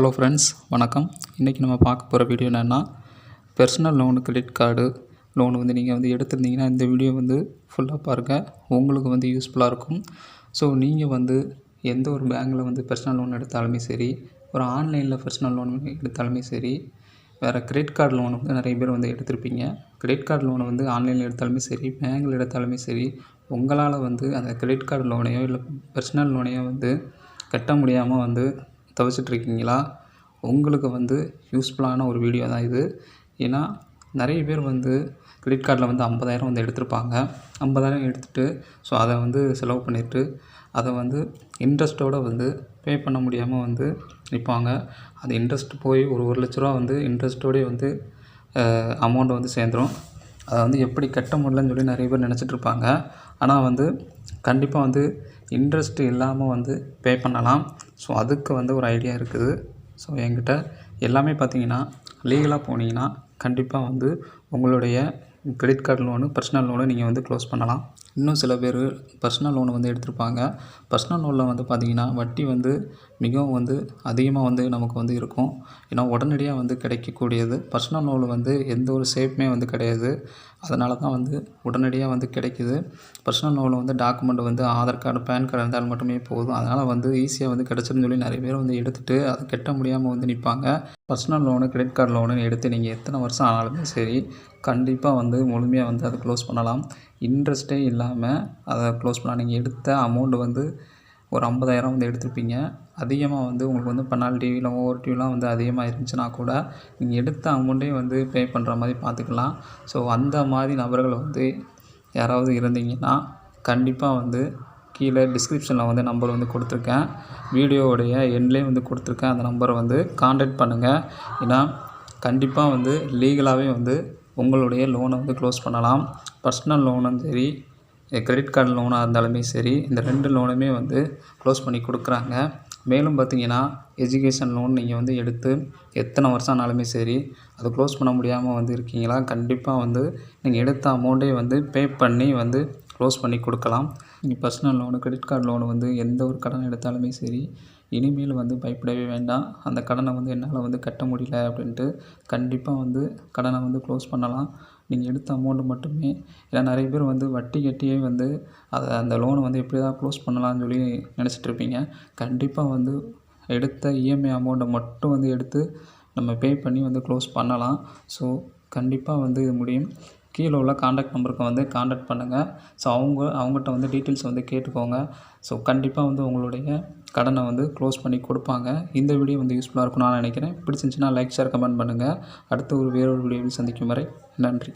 Hello friends வணக்கம். இன்றைக்கி நம்ம பார்க்க போகிற வீடியோ என்னென்னா personal loan credit card loan வந்து நீங்கள் வந்து எடுத்திருந்தீங்கன்னா இந்த வீடியோ வந்து ஃபுல்லாக பாருங்கள் உங்களுக்கு வந்து யூஸ்ஃபுல்லாக இருக்கும். ஸோ நீங்கள் வந்து எந்த ஒரு பேங்க்கில் வந்து பர்சனல் லோன் எடுத்தாலுமே சரி ஒரு ஆன்லைனில் பர்சனல் லோன் எடுத்தாலுமே சரி வேறு கிரெடிட் கார்டு லோன் வந்து நிறைய பேர் வந்து எடுத்திருப்பீங்க. கிரெடிட் கார்டு லோனை வந்து ஆன்லைனில் எடுத்தாலுமே சரி பேங்க்கில் எடுத்தாலுமே சரி உங்களால் வந்து அந்த கிரெடிட் கார்டு லோனையோ இல்லை பர்சனல் லோனையோ வந்து கட்ட முடியாமல் வந்து தவிச்சிட்ருக்கீங்களா? உங்களுக்கு வந்து யூஸ்ஃபுல்லான ஒரு வீடியோ தான் இது. ஏன்னா நிறைய பேர் வந்து கிரெடிட் கார்டில் வந்து ஐம்பதாயிரம் வந்து எடுத்திருப்பாங்க. ஐம்பதாயிரம் எடுத்துகிட்டு ஸோ அதை வந்து செலவு பண்ணிவிட்டு அதை வந்து இன்ட்ரெஸ்ட்டோடு வந்து பே பண்ண முடியாமல் வந்து நிற்பாங்க அது இன்ட்ரெஸ்ட் போய் ஒரு ஒரு லட்ச ரூபா வந்து இன்ட்ரெஸ்ட்டோடே வந்து அமௌண்ட்டை வந்து சேர்ந்துரும். அதை வந்து எப்படி கட்ட முடியலன்னு சொல்லி நிறைய பேர் நினச்சிட்ருப்பாங்க. ஆனால் வந்து கண்டிப்பாக வந்து இன்ட்ரெஸ்ட் இல்லாமல் வந்து பே பண்ணலாம். ஸோ அதுக்கு வந்து ஒரு ஐடியா இருக்குது. ஸோ என்கிட்ட எல்லாமே பார்த்தீங்கன்னா லீகலாக போனீங்கன்னா கண்டிப்பாக வந்து உங்களுடைய credit card loan personal loan நீங்கள் வந்து க்ளோஸ் பண்ணலாம். இன்னும் சில பேர் பர்சனல் லோன் வந்து எடுத்திருப்பாங்க. பர்சனல் லோனில் வந்து பார்த்திங்கன்னா வட்டி வந்து மிகவும் வந்து அதிகமாக வந்து நமக்கு வந்து இருக்கும். ஏன்னா உடனடியாக வந்து கிடைக்கக்கூடியது. பர்சனல் லோனில் வந்து எந்த ஒரு சேஃப்மே வந்து கிடையாது. அதனால தான் வந்து உடனடியாக வந்து கிடைக்கிது. பர்சனல் லோனில் வந்து டாக்குமெண்ட் வந்து ஆதார் கார்டு பேன் கார்டு இருந்தால் மட்டுமே போதும். அதனால் வந்து ஈஸியாக வந்து கிடச்சிருன்னு சொல்லி நிறைய பேர் வந்து எடுத்துகிட்டு அதை கெட்ட முடியாமல் வந்து நிற்பாங்க personal loan credit card loan எடுத்து நீங்கள் எத்தனை வருஷம் ஆனாலுமே சரி கண்டிப்பாக வந்து முழுமையாக வந்து அதை க்ளோஸ் பண்ணலாம். இன்ட்ரெஸ்ட்டே இல்லாமல் அதை க்ளோஸ் பண்ணலாம் நீங்கள் எடுத்த அமௌண்ட்டு வந்து ஒரு ஐம்பதாயிரம் வந்து எடுத்திருப்பீங்க. அதிகமாக வந்து உங்களுக்கு வந்து பெனால்ட்டி இல்லை ஓவர் டியூலாம் வந்து அதிகமாக இருந்துச்சுன்னா கூட நீங்கள் எடுத்த அமௌண்ட்டே வந்து பே பண்ணுற மாதிரி பார்த்துக்கலாம் ஸோ அந்த மாதிரி நபர்கள் வந்து யாராவது இருந்தீங்கன்னா கண்டிப்பாக வந்து கீழே டிஸ்கிரிப்ஷனில் வந்து நம்பர் வந்து கொடுத்துருக்கேன். வீடியோவுடைய எண்ட்லேயும் வந்து கொடுத்துருக்கேன். அந்த நம்பரை வந்து காண்டாக்ட் பண்ணுங்கள் ஏன்னா கண்டிப்பாக வந்து லீகலாகவே வந்து உங்களுடைய லோனை வந்து க்ளோஸ் பண்ணலாம். பர்சனல் லோனும் சரி கிரெடிட் கார்டு லோனாக இருந்தாலுமே சரி இந்த ரெண்டு லோனுமே வந்து க்ளோஸ் பண்ணி கொடுக்குறாங்க. மேலும் பார்த்தீங்கன்னா எஜுகேஷன் லோன் நீங்கள் வந்து எடுத்து எத்தனை வருஷம் ஆனாலுமே சரி அதை க்ளோஸ் பண்ண முடியாமல் வந்து இருக்கீங்களா? கண்டிப்பாக வந்து நீங்கள் எடுத்த அமௌண்ட்டே வந்து பே பண்ணி வந்து க்ளோஸ் பண்ணி கொடுக்கலாம். Personal loan credit card loan வந்து எந்த ஒரு கடன் எடுத்தாலுமே சரி இனிமேல் வந்து பயப்படவே வேண்டாம். அந்த கடனை வந்து என்னால் வந்து கட்ட முடியல அப்படின்ட்டு கண்டிப்பாக வந்து கடனை வந்து க்ளோஸ் பண்ணலாம். நீங்கள் எடுத்த அமௌண்ட்டு மட்டுமே. ஏன்னா நிறைய பேர் வந்து வட்டி கட்டியே வந்து அதை அந்த லோனை வந்து எப்படி தான் க்ளோஸ் பண்ணலாம்னு சொல்லி நினச்சிட்ருப்பீங்க கண்டிப்பாக வந்து எடுத்த இஎம்ஐ அமௌண்ட்டை மட்டும் வந்து எடுத்து நம்ம பே பண்ணி வந்து க்ளோஸ் பண்ணலாம். ஸோ கண்டிப்பாக வந்து இது முடியும். கீழே உள்ள காண்டாக்ட் நம்பருக்கு வந்து காண்டாக்ட் பண்ணுங்கள் ஸோ அவங்க அவங்ககிட்ட வந்து டீட்டெயில்ஸ் வந்து கேட்டுக்கோங்க. ஸோ கண்டிப்பாக வந்து உங்களுடைய கடனை வந்து க்ளோஸ் பண்ணி கொடுப்பாங்க. இந்த வீடியோ வந்து யூஸ்ஃபுல்லாக இருக்கும்னு நான் நினைக்கிறேன். பிடிச்சிருந்துச்சின்னா லைக் ஷேர் கமெண்ட் பண்ணுங்கள் அடுத்த ஒரு வேறொரு வீடியோவில் சந்திக்கும் வரை நன்றி.